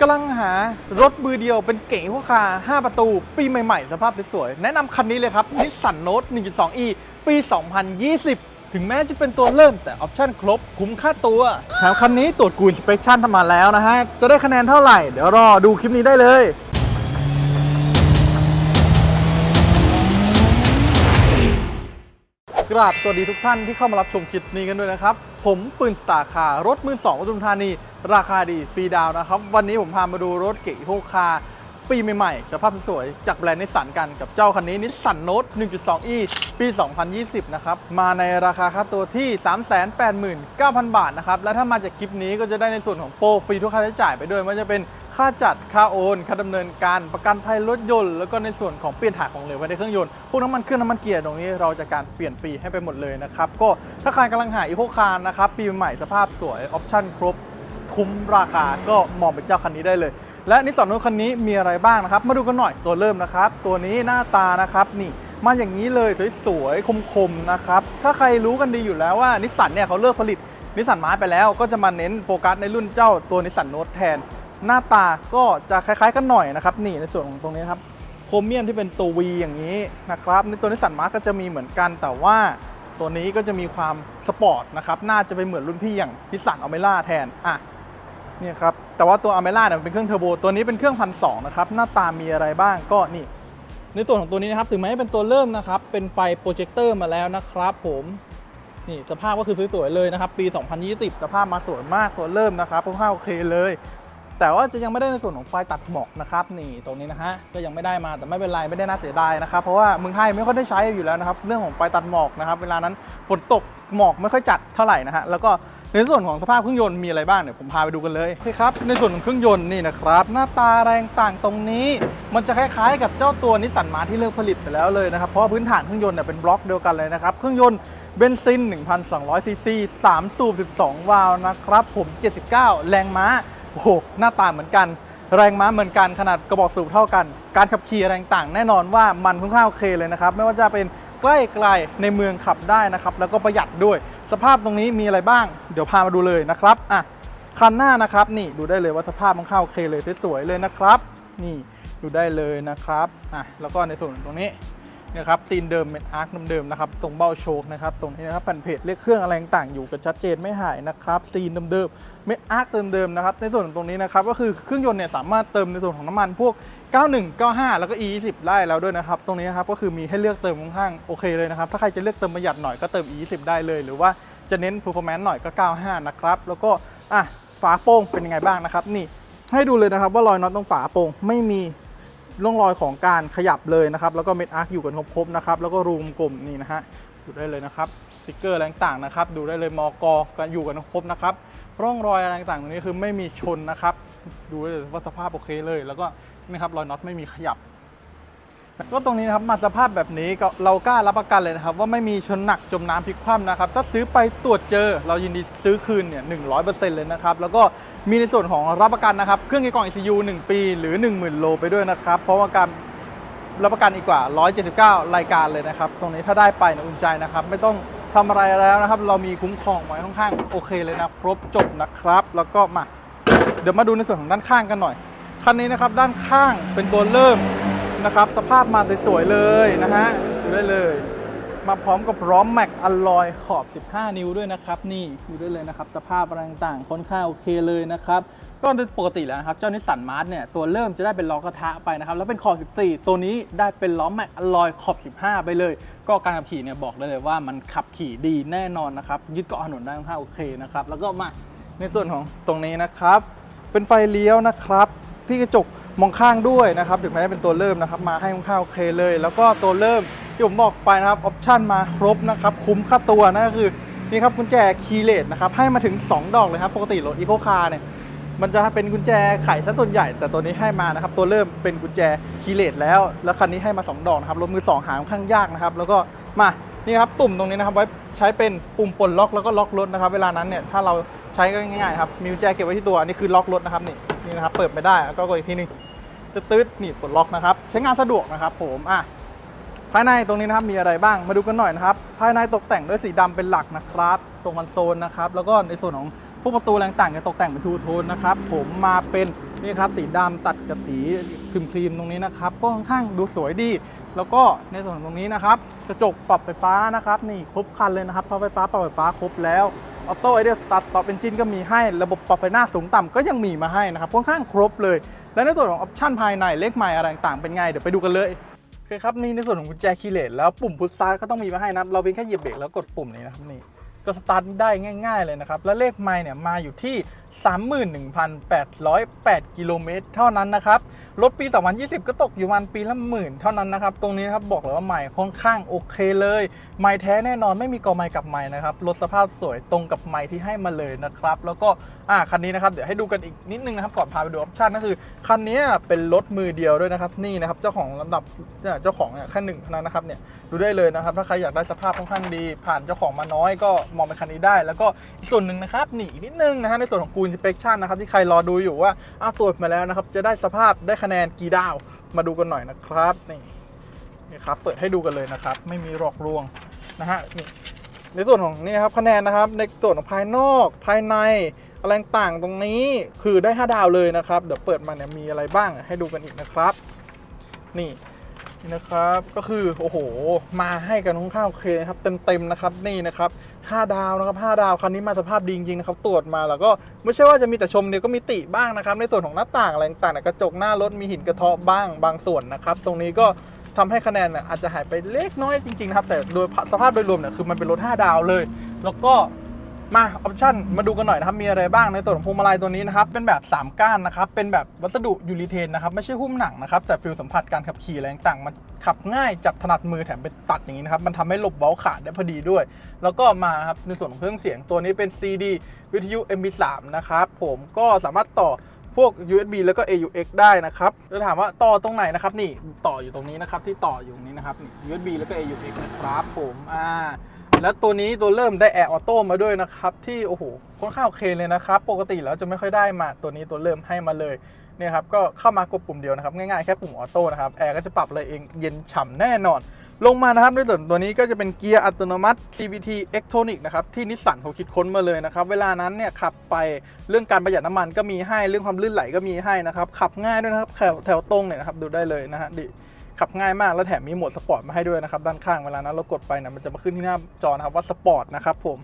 กำลังหารถมือเดียวเป็นเก๋งพวคา 5 ประตู ปีใหม่ๆ สภาพสวยๆ แนะนำคันนี้เลยครับนิสสันโนต 1.2e ปี 2020 ถึงแม้จะเป็นตัวเริ่มแต่ออปชั่นครบ คุ้มค่าตัวแถมคันนี้ตรวจกูนสเปคชั่นทำมาแล้วนะฮะ จะได้คะแนนเท่าไหร่ เดี๋ยวรอดูคลิปนี้ได้เลยกราบสวัสดีทุกท่านที่เข้ามารับชมคลิปนี้กันด้วยนะครับ ผมปืนสตาร์คาร์รถมือสองปทุมธานี ราคาดีฟรีดาวนะครับ วันนี้ผมพามาดูรถเก๋โฮคารปีใหม่ๆสภาพสวยจากแบรนด์นิสสันกันกับเจ้าคันนี้นิสสันโนต 1.2e ปี 2020 นะครับ มาในราคาค่าตัวที่ 389,000 บาทนะครับ และถ้ามาจากคลิปนี้ก็จะได้ในส่วนของโปรฟรีทุกค่าใช้จ่ายไปด้วยไม่ว่าจะเป็นค่าจัดค่าโอน ค่าดำเนินการประกันภัยรถยนต์ แล้วก็ในส่วนของเปลี่ยนถ่ายของเหลวภายในเครื่องยนต์พวกน้ำมันเครื่องน้ำมันเกียร์ตรงนี้เราจะการเปลี่ยนฟรีให้ไปหมดเลยนะครับก็ถ้าใครกำลังหาอีโคคาร์นะครับปีใหม่สภาพสวยออปชั่นครบ คุ้มราคาก็มองเป็นเจ้าคันนี้ได้เลย และนิสสันรถคันนี้มีอะไรบ้างนะครับ มาดูกันหน่อยตัวเริ่มนะครับ ตัวนี้หน้าตานะครับนี่มาอย่างนี้เลยสวยๆคมๆนะครับถ้าใครรู้กันดีอยู่แล้วว่านิสสันเนี่ยเขาเลิกผลิตนิสสันมาร์ไปแล้วก็จะมาเน้นโฟกัสในรุ่นเจ้าตัวนิสสันโนตแทน หน้าตาก็จะคล้ายๆกันหน่อยนะครับนี่ในส่วนของตรงนี้ครับโครเมียมที่เป็นตัว V อย่างนี้นะครับในตัวนิสสันมาร์ก็จะมีเหมือนกันแต่ว่าตัวนี้ก็จะมีความสปอร์ตนะครับ น่าจะไปเหมือนรุ่นพี่อย่างนิสสันอเมร่าแทน อะ เนี่ยครับ แต่ว่าตัวอเมร่าเนี่ยมันเป็นเครื่องเทอร์โบ ตัวนี้เป็นเครื่องพันสองนะครับ หน้าตามีอะไรบ้างก็นี่ ในตัวของตัวนี้นะครับ ถึงแม้จะเป็นตัวเริ่มนะครับ เป็นไฟโปรเจคเตอร์มาแล้วนะครับผมนี่สภาพก็คือสวยๆเลยนะครับ ปี 2020 สภาพมาสวยมากตัวเริ่มนะครับค่อนข้างโอเคเลย แต่ว่าจะยังไม่ได้ในส่วนของไฟตัดหมอกนะครับนี่ตรงนี้นะฮะก็ยังไม่ได้มาแต่ไม่เป็นไรไม่ได้น่าเสียดายนะครับเพราะว่าเมืองไทยไม่ค่อยได้ใช้อยู่แล้วนะครับเรื่องของไฟตัดหมอกนะครับเวลานั้นฝนตกหมอกไม่ค่อยจัดเท่าไหร่นะฮะแล้วก็ในส่วนของสภาพเครื่องยนต์มีอะไรบ้างเดี๋ยวผมพาไปดูกันเลยโอเคครับในส่วนของเครื่องยนต์นี่นะครับหน้าตาแรงต่างตรงนี้ มันจะคล้ายๆ กับเจ้าตัวนิสสันมาที่เลิกผลิตไปแล้วเลยนะครับเพราะว่าพื้นฐานเครื่องยนต์เนี่ยเป็นบล็อกเดียวกันเลยนะครับเครื่องยนต์เบนซิน 1,200ซีซี3สูบ 12 วาล์วนะครับผม 79 แรงม้า โอ้โหหน้าตาเหมือนกัน แรงม้าเหมือนกันขนาดกระบอกสูบเท่ากัน การขับขี่แรงต่างแน่นอนว่ามันค่อนข้างโอเคเลยนะครับ ไม่ว่าจะเป็นใกล้ไกลในเมืองขับได้นะครับ แล้วก็ประหยัดด้วย สภาพตรงนี้มีอะไรบ้าง เดี๋ยวพามาดูเลยนะครับอะคันหน้านะครับนี่ดูได้เลยว่าสภาพมันเข้าโอเคเลยสวยๆเลยนะครับ นี่ดูได้เลยนะครับอะแล้วก็ในส่วนตรงนี้ นะครับตีนเดิมเป็นอาร์คเดิมๆนะครับตรงเบ้าโชคนะครับตรงนี้นะครับแผ่นเพจเลขเครื่องอะไรต่างๆอยู่กันชัดเจนไม่หายนะครับตีนเดิมๆเม็ดอาร์คเดิมๆนะครับในส่วนของตรงนี้นะครับก็คือเครื่องยนต์เนี่ยสามารถเติมในส่วนของน้ำมันพวก 91 95 แล้วก็ E20 ได้แล้วด้วยนะครับตรงนี้นะครับก็คือมีให้เลือกเติมค่อนข้างโอเคเลยนะครับถ้าใครจะเลือกเติมประหยัดหน่อยก็เติม E20 ได้เลย หรือว่าจะเน้น performance หน่อยก็ 95 นะครับแล้วก็อะฝาโปร่งเป็นยังไงบ้างนะครับนี่ให้ดูเลยนะครับว่ารอยน็อตตรงฝาโป่งไม่มี ร่องรอยของการขยับเลยนะครับ แล้วก็เม็ดอาร์คอยู่กันครบๆนะครับ แล้วก็รูมกลมนี่นะฮะดูได้เลยนะครับสติ๊กเกอร์อะไรต่างๆนะครับ ดูได้เลยมอกกันอยู่กันครบนะครับ ร่องรอยอะไรต่างๆตรงนี้คือไม่มีชนนะครับ ดูได้เลยว่าสภาพโอเคเลย แล้วก็นี่ครับรอยน็อตไม่มีขยับ ก็ตรงนี้นะครับมาสภาพแบบนี้ก็เรากล้ารับประกันเลยนะครับ ว่าไม่มีชนหนักจมน้ำพลิกคว่ำนะครับ ถ้าซื้อไปตรวจเจอ เรายินดีซื้อคืนเนี่ยหนึ่งเลยนะครับ แล้วก็มีในส่วนของรับประกันนะครับ เครื่องในกล่อง ECU 1 ปี หรือ 10,000 โลไปด้วยนะครับ เพราะว่าการรับประกันอีกกว่า 179 รายการเลยนะครับ ตรงนี้ถ้าได้ไปนี่ยอุ่นใจนะครับ ไม่ต้องทำอะไรแล้วนะครับ เรามีคุ้มครองไว้ค่อนข้างโอเคเลยนะครบจบนะครับ แล้วก็มา เดี๋ยวมาดูในส่วนของด้านข้างกันหน่อยคันนี้นะครับด้านข้างเป็นตัวเริ่ม นะครับ สภาพมาสวยๆเลยนะฮะดูได้เลย มาพร้อมกับล้อมแม็กอลลอยขอบ 15 นิ้วด้วยนะครับ นี่ดูได้เลยนะครับ สภาพอะไรต่างๆค่อนข้างโอเคเลยนะครับก็โดยปกติแล้วนะครับเจ้านิสสันมาร์ทเนี่ยตัวเริ่มจะได้เป็นล้อกระทะไปนะครับแล้วเป็นขอบ 14 ตัวนี้ได้เป็นล้อแม็กอลลอยขอบ 15 ไปเลย ก็การขับขี่เนี่ยบอกได้เลยว่ามันขับขี่ดีแน่นอนนะครับยึดเกาะถนนได้ค่อนข้างโอเคนะครับแล้วก็มาในส่วนของตรงนี้นะครับ เป็นไฟเลี้ยวนะครับ ที่กระจก มองข้างด้วยนะครับถึงแม้จะเป็นตัวเริ่มนะครับ มาให้ค่อนข้างโอเคเลย แล้วก็ตัวเริ่มที่ผมบอกไปนะครับออปชั่นมาครบนะครับ คุ้มค่าตัวนั่นก็คือนี่ครับกุญแจคีเลสนะครับให้มาถึง 2 ดอกเลยครับ ปกติรถอีโคคาร์เนี่ยมันจะเป็นกุญแจไขซะส่วนใหญ่ แต่ตัวนี้ให้มานะครับ ตัวเริ่มเป็นกุญแจคีเลสแล้ว แล้วคันนี้ให้มา 2 ดอกนะครับรถมือ 2 หาค่อนข้างยากนะครับ แล้วก็มานี่ครับตุ่มตรงนี้นะครับไว้ใช้เป็นปุ่มปลดล็อกแล้วก็ล็อกรถนะครับ เวลานั้นเนี่ยถ้าเราใช้ก็ง่ายๆครับมีกุญแจเก็บไว้ที่ตัวอันนี้คือล็อกรถนะครับนี่นี่นะครับเปิดไม่ได้แล้วก็กดอีกทีนึง ตืดนี่ปลดล็อกนะครับ ใช้งานสะดวกนะครับ ผมอะภายในตรงนี้นะครับมีอะไรบ้างมาดูกันหน่อยนะครับ ภายในตกแต่งด้วยสีดำเป็นหลักนะครับ ตรงคอนโซลนะครับ แล้วก็ในส่วนของ พวกประตูอะไรต่างจะตกแต่งเป็นทูโทนนะครับผมมาเป็นนี่ครับสีดำตัดกับสีครีมครีมๆตรงนี้นะครับก็ค่อนข้างดูสวยดี แล้วก็ในส่วนตรงนี้นะครับกระจกปรับไฟฟ้านะครับนี่ครบคันเลยนะครับพับไฟฟ้าปรับไฟฟ้าครบแล้วออโต้ไอเดียสตาร์ทต็อปเอนจินก็มีให้ระบบปรับไฟหน้าสูงต่ำก็ยังมีมาให้นะครับค่อนข้างครบเลย และในส่วนของออปชั่นภายในเลขไมล์อะไรต่างๆเป็นไงเดี๋ยวไปดูกันเลยโอเคครับนี่ในส่วนของกุญแจคีย์เลสแล้วปุ่มพุชสตาร์ก็ต้องมีมาให้นะครับเราเพียงแค่เหยียบเบรกแล้วกดปุ่มนี้นะครับนี่ ก็สตาร์ทได้ง่าย ๆ เลยนะครับ แล้วเลขไมล์เนี่ยมาอยู่ที่ 31,808 กิโลเมตรเท่านั้นนะครับ รถปี 2020 ก็ตกอยู่ประมันปีละหมื่นเท่านั้นนะครับ ตรงนี้ครับบอกเลยว่าไมล์ค่อนข้างโอเคเลยไมล์แท้แน่นอนไม่มีกอไมล์กับไมล์นะครับ รถสภาพสวยตรงกับไมล์ที่ให้มาเลยนะครับ แล้วก็อ่าคันนี้นะครับ เดี๋ยวให้ดูกันอีกนิดนึงนะครับ ก่อนพาไปดูออปชั่นก็คือ คันนี้เป็นรถมือเดียวด้วยนะครับ นี่นะครับ เจ้าของลำดับเนี่ยเจ้าของเนี่ยแค่หนึ่งเท่านั้นนะครับ เนี่ย ดูได้เลยนะครับ ถ้าใครอยากได้สภาพค่อนข้างดี ผ่านเจ้าของมาน้อยก็มองเป็นคันนี้ได้ แล้วก็อีกส่วนหนึ่งนะครับหนีนิดนึงนะฮะในส่วนของกู inspection นะครับที่ใครรอดูอยู่ว่าอ้าวตรวจมาแล้วนะครับ จะได้สภาพได้คะแนนกี่ดาวมาดูกันหน่อยนะครับนี่นี่ครับเปิดให้ดูกันเลยนะครับ ไม่มีหลอกลวงนะฮะในส่วนของนี่ครับคะแนนนะครับในส่วนของภายนอกภายในอะไรต่างตรงนี้คือได้ 5 ดาวเลยนะครับ เดี๋ยวเปิดมาเนี่ยมีอะไรบ้างให้ดูกันอีกนะครับ นี่นี่นะครับก็คือโอ้โหมาให้กันค่อนข้างโอเคครับเต็มๆนะครับนี่นะครับ 5 ดาวนะครับ5ดาวคันนี้มาสภาพดีจริงๆนะครับตรวจมาแล้วก็ไม่ใช่ว่าจะมีแต่ชมเดียวก็มีติบ้างนะครับ ในส่วนของหน้าต่างอะไรต่างๆกระจกหน้ารถมีหินกระเทาะบ้างบางส่วนนะครับตรงนี้ก็ทำให้คะแนนเนี่ยอาจจะหายไปเล็กน้อยจริงๆนะครับแต่โดยสภาพโดยรวมเนี่ยคือมันเป็นรถ 5 ดาวเลย แล้วก็ มาออปชั่นมาดูกันหน่อยนะครับ มีอะไรบ้างในตัวของพวงมาลัยตัวนี้นะครับ เป็นแบบ 3 ก้านนะครับ เป็นแบบวัสดุยูริเทนนะครับ ไม่ใช่หุ้มหนังนะครับ แต่ฟิลสัมผัสการขับขี่อะไรต่างๆ มันขับง่ายจับถนัดมือแถมเป็นตัดอย่างนี้นะครับ มันทำให้หลบเบ้าขาดได้พอดีด้วย แล้วก็มาครับในส่วนของเครื่องเสียงตัวนี้เป็น CD วิทยุ MP3 นะครับผมก็สามารถต่อพวก USB แล้วก็ AUX ได้นะครับจะถามว่าต่อตรงไหนนะครับ นี่ต่ออยู่ตรงนี้นะครับที่ต่ออยู่ตรงนี้นะครับนี่ USB แล้วก็ AUX นะครับผมอ่า แล้วตัวนี้ตัวเริ่มได้แอร์ออโต้มาด้วยนะครับ ที่โอ้โหค่อนข้างโอเคเลยนะครับ ปกติแล้วจะไม่ค่อยได้มาตัวนี้ตัวเริ่มให้มาเลยเนี่ยครับก็เข้ามากดปุ่มเดียวนะครับ ง่ายๆแค่ปุ่มออโต้นะครับแอร์ก็จะปรับอะไรเองเย็นฉ่ำแน่นอน ลงมานะครับด้วยตัวตัวนี้ก็จะเป็นเกียร์อัตโนมัติ CVT e c t r o n i c นะครับที่นิสสันเขาคิดค้นมาเลยนะครับ เวลานั้นเนี่ยขับไปเรื่องการประหยัดน้ำมันก็มีให้เรื่องความลื่นไหลก็มีให้นะครับขับง่ายด้วยนะครับแถวแถวตรงเนี่ยนะครับดูได้เลยนะฮะดิ ขับง่ายมากแล้วแถมมีโหมดสปอร์ตมาให้ด้วยนะครับด้านข้างเวลานั้นเรากดไปนี่ยมันจะมาขึ้นที่หน้าจอนะครับว่าสปอร์ตนะครับผม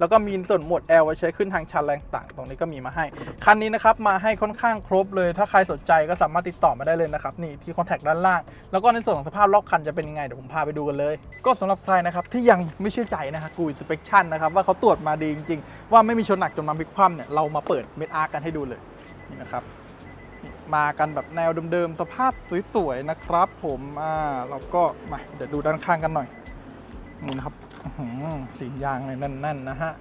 แล้วก็มีส่วนโหมด L ไว้ใช้ขึ้นทางชันแรงต่างตรงนี้ก็มีมาให้ คันนี้นะครับมาให้ค่อนข้างครบเลย ถ้าใครสนใจก็สามารถติดต่อมาได้เลยนะครับนี่ที่คอนแทคด้านล่าง แล้วก็ในส่วนของสภาพล็อกคันจะเป็นยังไงเดี๋ยวผมพาไปดูกันเลย ก็สำหรับใครนะครับที่ยังไม่เชื่อใจนะครับกูอินสเปคชั่นนะครับว่าเขาตรวจมาดีจริง ๆ ว่าไม่มีชนหนักจนมาพลิกคว่ำเนี่ยเรามาเปิดเม็ดอาร์กันให้ดูเลยนี่นะครับ มากันแบบแนวเดิมๆ สภาพสวยๆ นะครับผมอ่าเราก็มาเดี๋ยวดูด้านข้างกันหน่อยนี่นะครับหือสียางเลยแน่นๆนะฮะ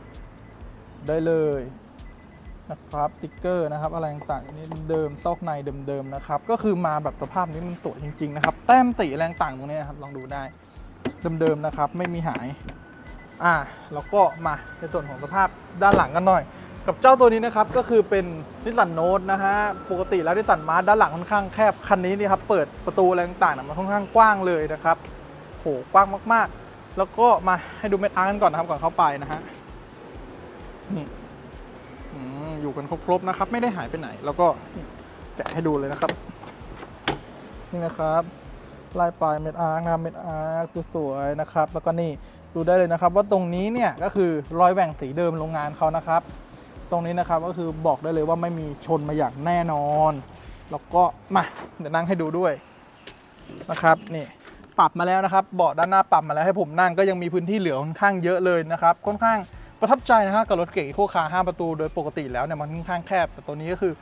ได้เลยนะครับติ๊กเกอร์นะครับ อะไรต่างๆนี่เดิมซอกในเดิมๆนะครับ ก็คือมาแบบสภาพนี้มันสวยจริง ๆ นะครับ แต้มตีอะไรต่างตรงนี้นะครับลองดูได้เดิมๆนะครับ ไม่มีหาย อ่าแล้วก็มาในส่วนของสภาพด้านหลังกันหน่อย กับเจ้าตัวนี้นะครับก็คือเป็นนิสสันโนตนะฮะปกติแล้วนิสสันมาร์ด้านหลังค่อนข้างแคบคันนี้นี่ครับเปิดประตูอะไรต่างๆมันค่อนข้างกว้างเลยนะครับโหกว้างมากๆ แล้วก็มาให้ดูเม็ดอาร์กันก่อนนะครับก่อนเข้าไปนะฮะนี่อยู่กันครบๆนะครับ ไม่ได้หายไปไหน แล้วก็แกะให้ดูเลยนะครับ นี่นะครับลายปลายเม็ดอาร์นะครับเม็ดอาร์สวยๆนะครับ แล้วก็นี่ดูได้เลยนะครับ ว่าตรงนี้เนี่ยก็คือรอยแหว่งสีเดิมโรงงานเขานะครับ รงนี้นะครับก็คือบอกได้เลยว่าไม่มีชนมาอย่างแน่นอน แล้วก็มาเดี๋ยวนั่งให้ดูด้วยนะครับนี่ปรับมาแล้วนะครับเบาะด้านหน้าปรับมาแล้วให้ผมนั่งก็ยังมีพื้นที่เหลือค่อนข้างเยอะเลยนะครับค่อนข้างประทับใจนะครับกับรถเก๋งโคคาร์5ประตูโดยปกติแล้วเนี่ยมันค่อนข้างแคบ แต่ตัวนี้ก็คือ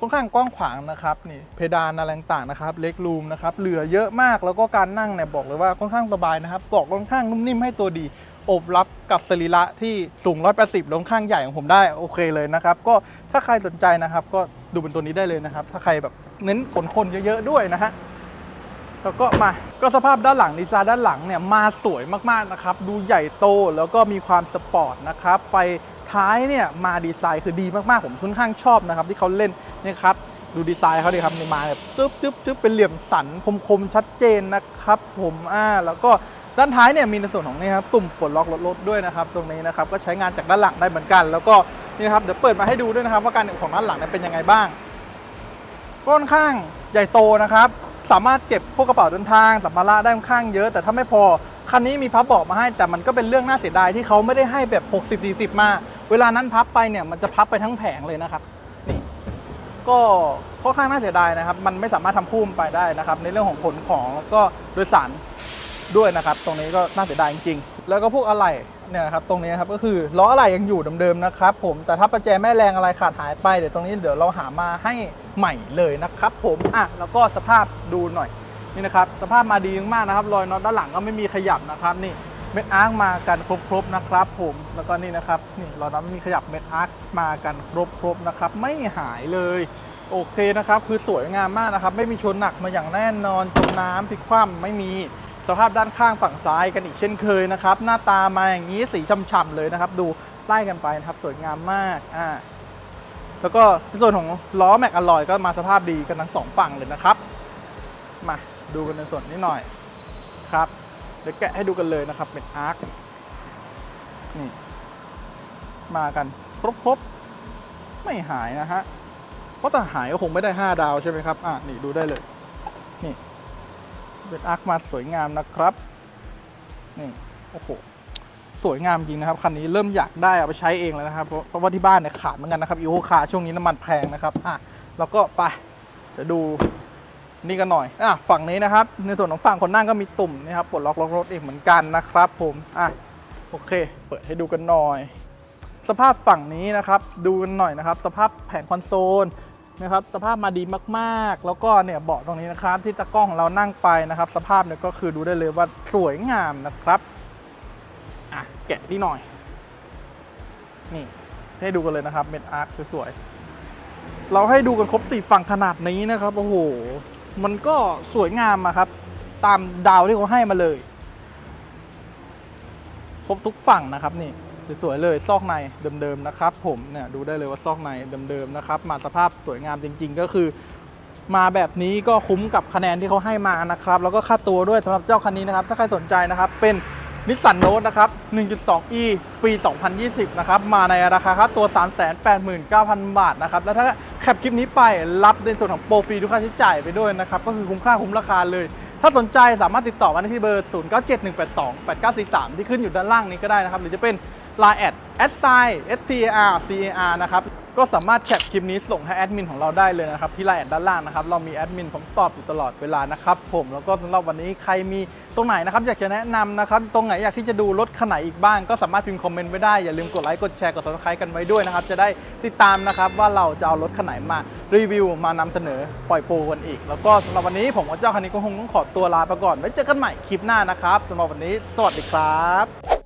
ค่อนข้างกว้างขวางนะครับนี่เพดานอะไรต่างๆนะครับเล็กรูมนะครับเหลือเยอะมากแล้วก็การนั่งเนี่ยบอกเลยว่าค่อนข้างสบายนะครับเบาะค่อนข้างนุ่มนิ่มให้ตัวดี อบรับกับสรีระที่สูง 180ลงข้างใหญ่ของผมได้โอเคเลยนะครับ ก็ถ้าใครสนใจนะครับ ก็ดูเป็นตัวนี้ได้เลยนะครับ ถ้าใครแบบเน้นขนคนเยอะๆด้วยนะฮะแล้วก็มาก็สภาพด้านหลังดีไซน์ด้านหลังเนี่ยมาสวยมากๆนะครับ ดูใหญ่โตแล้วก็มีความสปอร์ตนะครับ ไฟท้ายเนี่ยมาดีไซน์คือดีมากๆ ผมค่อนข้างชอบนะครับ ที่เขาเล่นเนี่ยครับดูดีไซน์เขาดิครับนี่มาแบบจึ๊บจึ๊บจึ๊บเป็นเหลี่ยมสันคมๆชัดเจนนะครับ ผมอ่าแล้วก็ ด้านท้ายเนี่ยมีในส่วนของนี่ครับตุ่มปลดล็อกรถรถด้วยนะครับตรงนี้นะครับก็ใช้งานจากด้านหลังได้เหมือนกัน แล้วก็นี่ครับเดี๋ยวเปิดมาให้ดูด้วยนะครับ ว่าการของด้านหลังเนี่ยเป็นยังไงบ้างก็ค่อนข้างใหญ่โตนะครับสามารถเก็บพวกกระเป๋าเดินทางสัมภาระได้ค่อนข้างเยอะ แต่ถ้าไม่พอคันนี้มีพับเบาะมาให้ แต่มันก็เป็นเรื่องน่าเสียดายที่เขาไม่ได้ให้แบบ 60 40 มา เวลานั้นพับไปเนี่ยมันจะพับไปทั้งแผงเลยนะครับนี่ก็ค่อนข้างน่าเสียดายนะครับ มันไม่สามารถทำคู่มไปได้นะครับ ในเรื่องของขนของแล้วก็โดยสาร ด้วยนะครับ ตรงนี้ก็น่าเสียดายจริงๆ แล้วก็พวกอะไหล่เนี่ยนะครับตรงนี้ครับก็คือล้ออะไหล่ยังอยู่เดิมๆนะครับผมแต่ถ้าประแจแม่แรงอะไรขาดหายไปเดี๋ยวตรงนี้เดี๋ยวเราหามาให้ใหม่เลยนะครับผมอะแล้วก็สภาพดูหน่อยนี่นะครับสภาพมาดีมากๆนะครับรอยน็อตด้านหลังก็ไม่มีขยับนะครับนี่เม็ดอาร์คมากันครบๆนะครับ ผมแล้วก็นี่นะครับนี่รอยน็อตไม่มีขยับเม็ดอาร์คมากันครบๆนะครับไม่หายเลยโอเคนะครับ คือสวยงามมากนะครับ ไม่มีชนหนักมาอย่างแน่นอนจมน้ำพลิกคว่ำไม่มี สภาพด้านข้างฝั่งซ้ายกันอีกเช่นเคยนะครับ หน้าตามาอย่างนี้สีช่ำๆเลยนะครับ ดูไล่กันไปนะครับสวยงามมากอ่าแล้วก็ในส่วนของล้อแม็กอลลอยก็มาสภาพดีกันทั้งสองฝั่งเลยนะครับ มาดูกันในส่วนนี้หน่อยครับเดี๋ยวแกะให้ดูกันเลยนะครับเป็นอาร์คนี่มากันครบๆไม่หายนะฮะเพราะแต่หายก็คงไม่ได้ 5 ดาวใช่ไหมครับอะนี่ดูได้เลยนี่ เป็นอาร์คมาสวยงามนะครับนี่โอ้โหสวยงามจริงนะครับคันนี้เริ่มอยากได้เอาไปใช้เองแล้วนะครับเพราะเพราะว่าที่บ้านเนี่ยขาดเหมือนกันนะครับอีโคคาช่วงนี้น้ำมันแพงนะครับอะแล้วก็ไปเดี๋ยวดูนี่กันหน่อยอะฝั่งนี้นะครับ ในส่วนของฝั่งคนนั่งก็มีตุ่มนะครับปลดล็อกล็อกรถเอีกเหมือนกันนะครับผมอะโอเค เปิดให้ดูกันหน่อย สภาพฝั่งนี้นะครับ ดูกันหน่อยนะครับ สภาพแผงคอนโซล นะครับสภาพมาดีมากๆ แล้วก็เนี่ยเบาะตรงนี้นะครับ ที่ตะกล้องของเรานั่งไปนะครับ สภาพเนี่ยก็คือดูได้เลยว่าสวยงามนะครับอะแกะนี่หน่อย นี่ให้ดูกันเลยนะครับเม็ดอาร์คสวยๆเราให้ดูกันครบสี่ฝั่งขนาดนี้นะครับโอ้โหมันก็สวยงามอะครับ ตามดาวที่เขาให้มาเลย ครบทุกฝั่งนะครับนี่ สวยๆเลยซอกในเดิมๆนะครับ ผมเนี่ยดูได้เลยว่าซอกในเดิมๆนะครับมาสภาพสวยงามจริง ๆ ก็คือ มาแบบนี้ก็คุ้มกับคะแนนที่เขาให้มานะครับ แล้วก็ค่าตัวด้วยสำหรับเจ้าคันนี้นะครับ ถ้าใครสนใจนะครับเป็นนิสสันโน e นะครับ 1.2e ปี 2020 นะครับ มาในราคาค่าตัว 389,000 บาทนะครับ แล้วถ้าแคปคลิปนี้ไปรับในส่วนของโปรฟรีทุกค่าใช้จ่ายไปด้วยนะครับ ก็คือคุ้มค่าคุ้มราคาเลย ถ้าสนใจสามารถติดต่อมาได้ที่เบอร์ 0971828943 ที่ขึ้นอยู่ด้านล่างนี้ก็ได้นะครับ หรือจะเป็น Line แอดแอดไซ S T A R C A R นะครับ ก็สามารถแคปคลิปนี้ส่งให้แอดมินของเราได้เลยนะครับ ที่ไลน์แอดด้านล่างนะครับ เรามีแอดมินผมตอบอยู่ตลอดเวลานะครับผมแล้วก็สำหรับวันนี้ใครมีตรงไหนนะครับอยากจะแนะนำนะครับ ตรงไหนอยากที่จะดูรถคันไหนอีกบ้าง ก็สามารถพิมพ์คอมเมนต์ไว้ได้ อย่าลืมกดไลค์กดแชร์กด subscribe กันไว้ด้วยนะครับ จะได้ติดตามนะครับว่าเราจะเอารถคันไหนมารีวิวมานำเสนอปล่อยโปรกันอีก แล้วก็สำหรับวันนี้ผมกับเจ้าคันนี้ก็คงต้องขอตัวลาไปก่อนไว้เจอกันใหม่คลิปหน้านะครับสำหรับวันนี้สวัสดีครับ